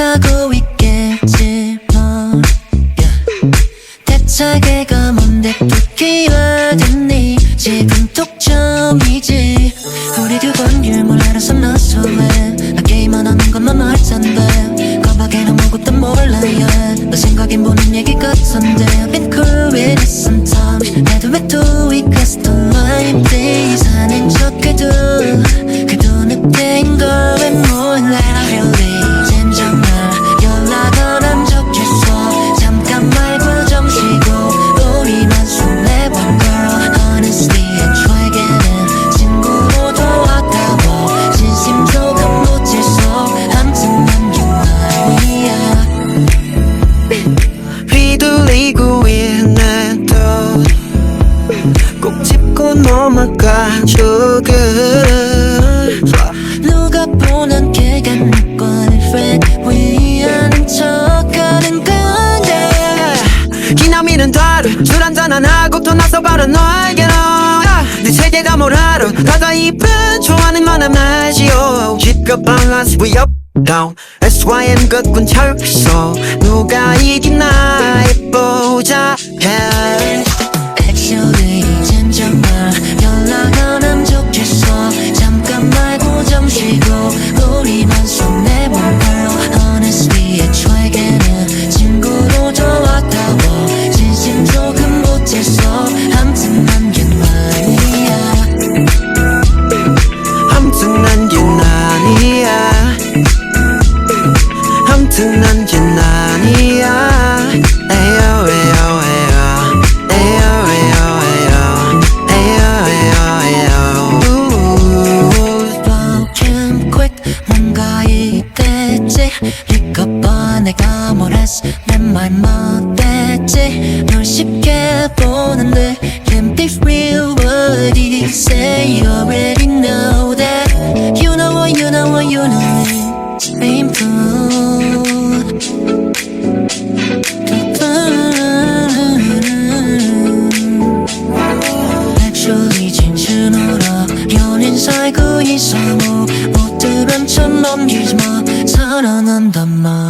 하고 있겠지 뭐 대차게가 뭔데 또 끼어드니 지금 독점이지. 우리 두번 유물 알아서 너 소외 나 게임만 하는 것만 말잔데. 거박에는 아무것도 몰라 yeah. 너 생각이 보는 얘기 같은데. Been cool with it sometimes 나도 왜또 이까스 또 하고 또 나서 바로 너에게로 내 세계가 뭘 알아? 가자 이쁜 좋아하는 만한 날지요. 집과 balance we up down. SYN 끝군 철소 누가 이기나 해보자 yeah. Real. What you say? You already know 넘기지 마. 살아난단 말.